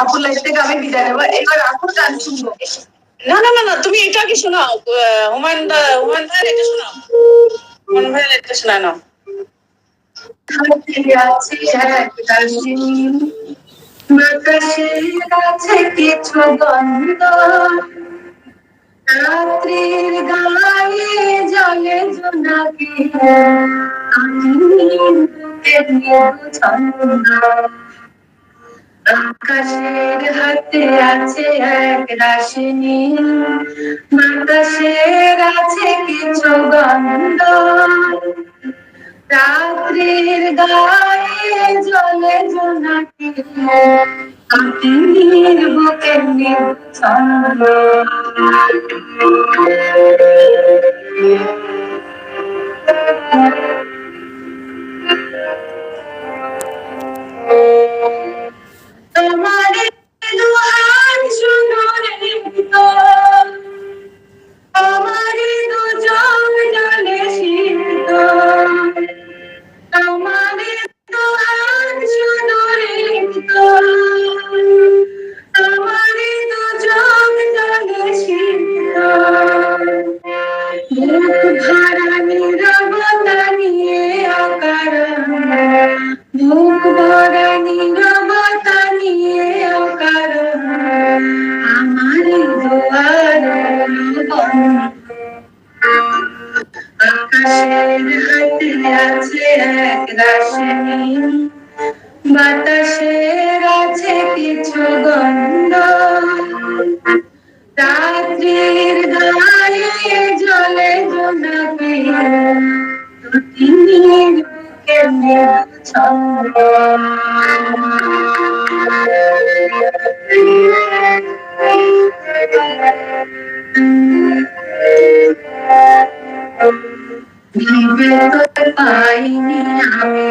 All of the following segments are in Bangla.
আপুর লাইফ থেকে আমি বিদায় নেব এবার আপুর গান শুনব? না না না না তুমি এটা কি শোনাও। হুমায়ুন দা হুমায়ুন ভাইয়ের এটা শোনাও। হুমায়ুন ভাইয়ের এটা শোনা নাও। হাতে আছে এক দাসী বাতাসের কাছে কিছু গন্ধ রাত্রির গায়ে জলে জোনাকি ছন্দ। আকাশের হাতে আছে এক রাশি নীল বাতাসের আছে কিছু গন্ধ। রাত্রির গায়ে জলে জোনাকি কাটিনীর বুকে নীল ছন্দ তোমার এক রাশি বাতাসের আছে কিছু গন্ধ রাত্রির গায়ে জলে জোনাকি তিনির বুকে ছন্দ? তো পাইনি আমি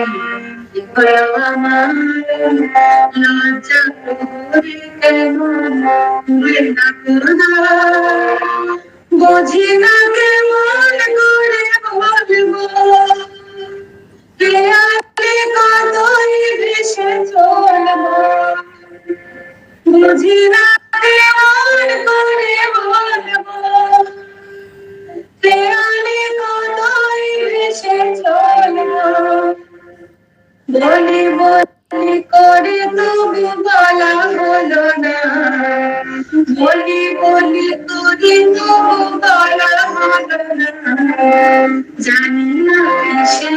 লজ্জা করে বুঝি না কেমন করে তবু বলা হলো না বলি বলি করে তবু বলা হলো না জানি না কিসে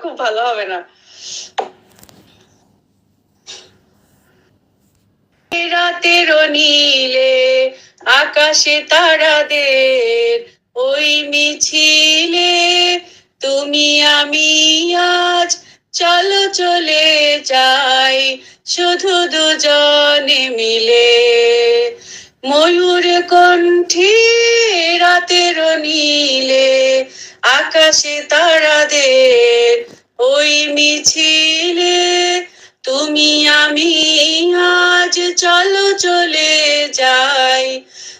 খুব ভালো হবে না। রাতের নীলে আকাশে তারাদের ওই মিছিলে তুমি আমি আজ, চলো চলে যাই, শুধু দুজনে মিলে। ময়ূর কণ্ঠে রাতের নীলে, আকাশে তারাদের ওই মিছিলে। তুমি আমি আজ চলো চলে যাই,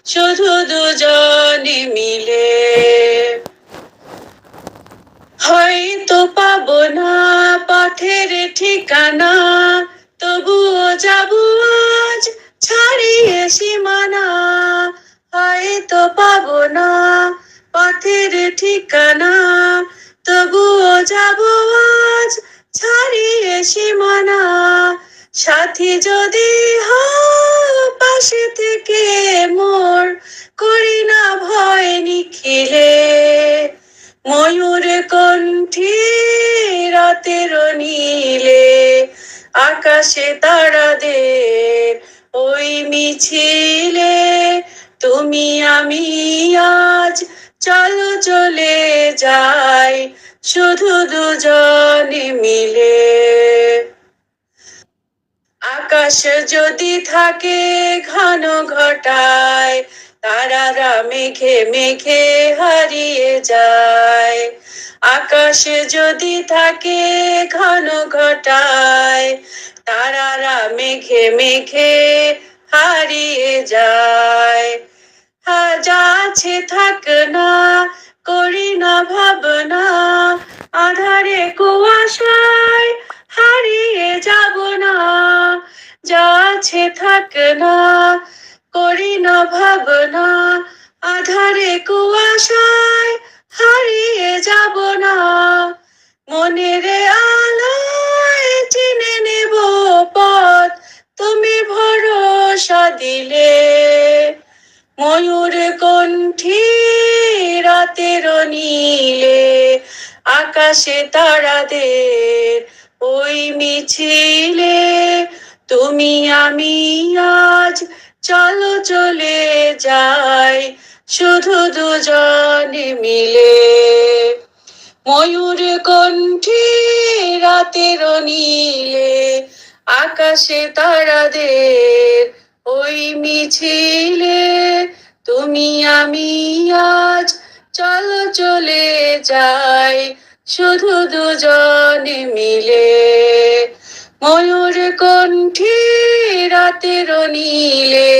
শুধু দুজনে মিলে। হয়তো পাবো না পথের ঠিকানা, তবুও যাব সীমানা হয়তো পাবো না পথের ঠিকানা। তবুও যাব আজ ছাড়িয়ে সীমানা। সাথী যদি পাশে থেকে মোর, করি না ভয় নিখিলে। ময়ূর কণ্ঠে রাতের নীলে, আকাশে তারাদের ওই মিছিলে তুমি আমি আজ, চলো চলে যাই, শুধু দুজনে মিলে। আকাশ যদি থাকে ঘন ঘটায় তারারা মেঘে মেঘে হারিয়ে যায়। আকাশে যদি থাকে ঘন ঘটায় তারারা মেঘে মেঘে হারিয়ে যায়। যাচ্ছে থাক না, করি না ভাবনা, আধারে কুয়াশায় হারিয়ে যাব না। যাচ্ছে থাক না, করি না ভাবনা ময়ূর কণ্ঠী রাতের নীলে, আকাশে তারাদের ওই মিছিলে, তুমি আমি আজ, চলো চলে যাই, শুধু দুজনে মিলে। ময়ূর কণ্ঠী রাতের নীলে, আকাশে তারাদের ওই মিছিলে আমি আজ চলো চলে যাই, শুধু দুজনে মিলে। ময়ূর কণ্ঠে রাতের নীলে,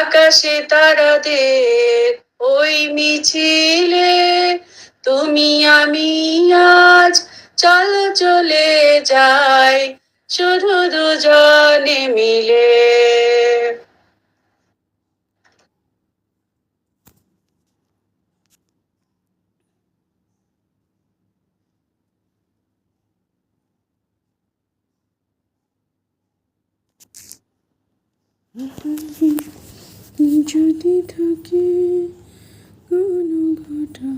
আকাশে তারাদের ওই মিছিলে। তুমি আমি আজ চলো চলে যাই, শুধু দুজনে মিলে। যদি থাকে কোনো ঘটা